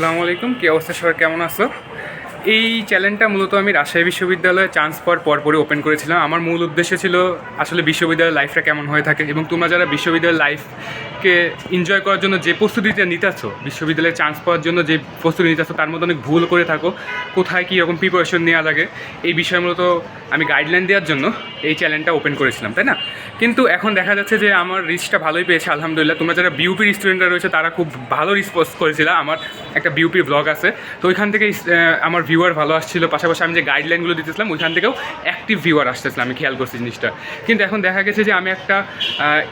আসসালামু আলাইকুম। কী অবস্থা? সবাই কেমন আছো? এই চ্যানেলটা মূলত আমি রাজশাহী বিশ্ববিদ্যালয়ে চান্স পাওয়ার পরপরই ওপেন করেছিলাম। আমার মূল উদ্দেশ্য ছিল আসলে বিশ্ববিদ্যালয়ের লাইফটা কেমন হয়ে থাকে এবং তোমরা যারা বিশ্ববিদ্যালয়ের লাইফকে এনজয় করার জন্য যে প্রস্তুতিটা নিতেছো, বিশ্ববিদ্যালয়ে চান্স পাওয়ার জন্য যে প্রস্তুতি নিতেছো, তার মধ্যে অনেক ভুল করে থাকো। কোথায় কী রকম প্রিপারেশন নেওয়া লাগে, এই বিষয়ে মূলত আমি গাইডলাইন দেওয়ার জন্য এই চ্যানেলটা ওপেন করেছিলাম, তাই না? কিন্তু এখন দেখা যাচ্ছে যে আমার রিচটা ভালোই পেয়েছে, আলহামদুলিল্লাহ। তোমরা যারা বিউপির স্টুডেন্টরা রয়েছে, তারা খুব ভালো রেসপন্স করেছিল। আমার একটা বিউপির ব্লগ আছে। তো ওইখান থেকে আমার ভিউয়ার ভালো আসছিল, পাশাপাশি আমি যে গাইডলাইনগুলো দিতেছিলাম, ওইখান থেকেও অ্যাক্টিভ ভিউয়ার আসতেছিলাম আমি খেয়াল করছি জিনিসটা। কিন্তু এখন দেখা গেছে যে আমি একটা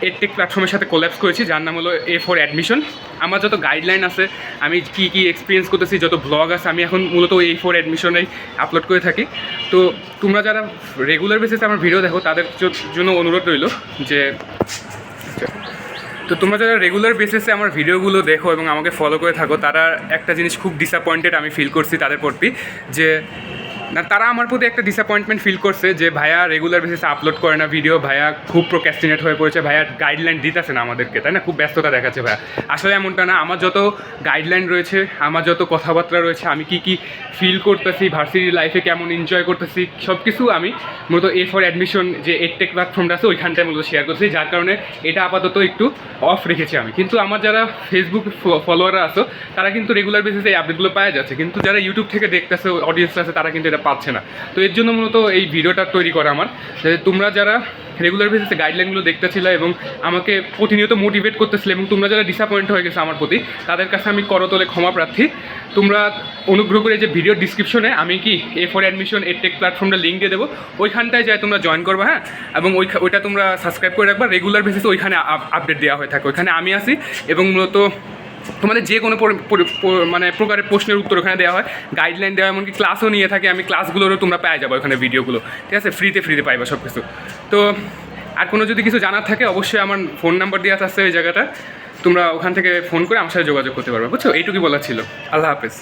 এডটেক প্ল্যাটফর্মের সাথে কোল্যাপস করেছি, যার নাম হলো এ ফর অ্যাডমিশন আমার যত গাইডলাইন আছে, আমি কী কী এক্সপিরিয়েন্স করতেছি, যত ব্লগ আছে, আমি এখন মূলত এই ফোর অ্যাডমিশনেই আপলোড করে থাকি। তো তোমরা যারা রেগুলার বেসিসে আমার ভিডিও দেখো, তাদের জন্য অনুরোধ রইল যে তো তোমরা যারা রেগুলার বেসিসে আমার ভিডিওগুলো দেখো এবং আমাকে ফলো করে থাকো, তারা একটা জিনিস খুব ডিসঅ্যাপয়েন্টেড আমি ফিল করছি তাদের প্রতি, যে না, তারা আমার প্রতি একটা ডিসঅ্যাপয়েন্টমেন্ট ফিল করছে যে ভাইয়া রেগুলার বেসিসে আপলোড করে না ভিডিও ভাইয়া খুব প্রোক্যাস্টিনেট হয়ে পড়েছে, ভাইয়া গাইডলাইন দিতেছে না আমাদেরকে, তাই না? খুব ব্যস্ততা দেখাচ্ছে ভাইয়া। আসলে এমনটা না, আমার যত গাইডলাইন রয়েছে, আমার যত কথাবার্তা রয়েছে, আমি কি কি ফিল করতেছি ভার্সিটি লাইফে কেমন এনজয় করতেছি সব কিছু আমি মূলত এ ফর অ্যাডমিশন যে এডটেক প্ল্যাটফর্মটা আছে, ওইখানটায় মূলত শেয়ার করছি যার কারণে এটা আপাতত একটু অফ রেখেছি আমি। কিন্তু আমার যারা ফেসবুক ফলোয়াররা আছো, তারা কিন্তু রেগুলার বেসিসে এই আপডেটগুলো পাওয়া যাচ্ছে। কিন্তু যারা ইউটিউব থেকে দেখতেছে অডিয়েন্স আছে, তারা কিন্তু পাচ্ছে না। তো এর জন্য মূলত এই ভিডিওটা তৈরি করা আমার। যে তোমরা যারা রেগুলার বেসিসে গাইডলাইনগুলো দেখতেছিলে এবং আমাকে প্রতিনিয়ত মোটিভেট করতেছিলে এবং তোমরা যারা ডিসঅ্যাপয়েন্ট হয়ে গেছে আমার প্রতি, তাদের কাছে আমি করতলে ক্ষমা প্রার্থী। তোমরা অনুগ্রহ করে যে ভিডিও ডিসক্রিপশনে আমি কি এ ফর অ্যাডমিশন এর টেক প্ল্যাটফর্মটা লিঙ্ক দিয়ে দেবো। ওইখানটায় যাই তোমরা জয়েন করবে হ্যাঁ? এবং ওই ওইটা তোমরা সাবস্ক্রাইব করে রাখবা। রেগুলার বেসিসে ওইখানে আপডেট দেওয়া হয়ে থাকে। ওইখানে আমি আসি এবং মূলত তোমাদের যে কোনো মানে প্রকারের প্রশ্নের উত্তর ওখানে দেওয়া হয়। গাইডলাইন দেওয়া এমনকি ক্লাসও নিয়ে থাকে, আমি ক্লাসগুলোরও তোমরা পেয়ে যাব ওখানে ভিডিওগুলো ঠিক আছে? ফ্রিতে ফ্রিতে পাইবা সব কিছু তো, আর কোনো যদি কিছু জানার থাকে, অবশ্যই আমার ফোন নাম্বার দেওয়া আছে ওই জায়গাটা। তোমরা ওখান থেকে ফোন করে আমার সাথে যোগাযোগ করতে পারবে, বুঝছ? এইটুকুই বলার ছিল। আল্লাহ হাফেজ।